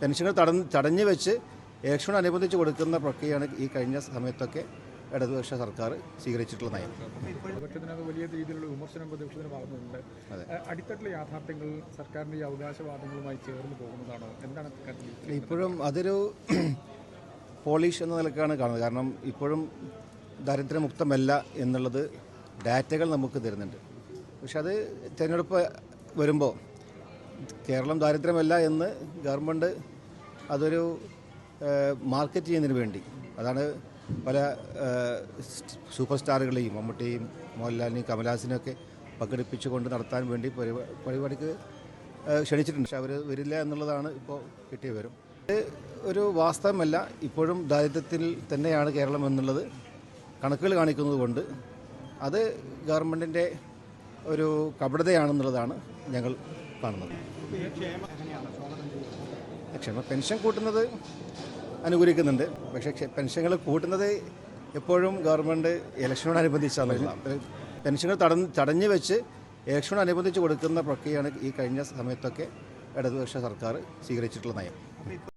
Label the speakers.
Speaker 1: പെൻഷനുകൾ തടഞ്ഞ് തടഞ്ഞു വെച്ച് ഇലക്ഷനോടനുബന്ധിച്ച് കൊടുക്കുന്ന പ്രക്രിയയാണ് ഈ കഴിഞ്ഞ സമയത്തൊക്കെ ഇടതുപക്ഷ സർക്കാർ സ്വീകരിച്ചിട്ടുള്ള നയം
Speaker 2: പ്രതിപക്ഷത്തിനകത്ത് വലിയ രീതിയിലുള്ള വിമർശനം പ്രതിപക്ഷത്തിന് ഭാഗത്തുണ്ട് അടിത്തട്ടിലെ യാഥാർത്ഥ്യങ്ങൾ സർക്കാരിന്റെ ഈ അവകാശവാദങ്ങളുമായി ചേർന്ന് പോകുന്നതാണോ? എന്താണ്
Speaker 1: ഇപ്പോഴും അതൊരു പോളിഷ് എന്ന നിലക്കാണ് കാണുന്നത്. കാരണം ഇപ്പോഴും ദാരിദ്ര്യമുക്തമല്ല എന്നുള്ളത് ഡാറ്റകൾ നമുക്ക് തരുന്നുണ്ട്. പക്ഷെ അത് തിരഞ്ഞെടുപ്പ് വരുമ്പോൾ കേരളം ദാരിദ്ര്യമല്ല എന്ന് ഗവൺമെന്റ് അതൊരു മാർക്കറ്റ് ചെയ്യുന്നതിന് വേണ്ടി. അതാണ് പല സൂപ്പർ സ്റ്റാറുകളെയും മമ്മൂട്ടിയും മോഹൻലാലിനെയും കമലഹാസിനെയും ഒക്കെ പങ്കെടുപ്പിച്ചുകൊണ്ട് നടത്താൻ വേണ്ടി പരിപാ- പരിപാടിക്ക് ക്ഷണിച്ചിട്ടുണ്ട്. പക്ഷെ അവർ വരില്ല എന്നുള്ളതാണ് ഇപ്പോൾ കിട്ടിയ വരും ഇത് ഒരു വാസ്തവമല്ല. ഇപ്പോഴും ദാരിദ്ര്യത്തിൽ തന്നെയാണ് കേരളം എന്നുള്ളത് കണക്കുകൾ കാണിക്കുന്നത് കൊണ്ട് അത് ഗവൺമെന്റിന്റെ ഒരു കപടതയാണെന്നുള്ളതാണ് ഞങ്ങൾ കാണുന്നത് ക്ഷേമ പെൻഷൻ കൂട്ടുന്നത് അനുകൂലിക്കുന്നുണ്ട്. പക്ഷേ ക്ഷേ- പെൻഷനുകൾ കൂട്ടുന്നത് എപ്പോഴും ഗവൺമെന്റ് ഇലക്ഷനോടനുബന്ധിച്ചാണ്. പെൻഷനുകൾ തടഞ്ഞ് തടഞ്ഞു വെച്ച് ഇലക്ഷനോടനുബന്ധിച്ച് കൊടുക്കുന്ന പ്രക്രിയയാണ് ഈ കഴിഞ്ഞ സമയത്തൊക്കെ ഇടതുപക്ഷ സർക്കാർ സ്വീകരിച്ചിട്ടുള്ള നയം.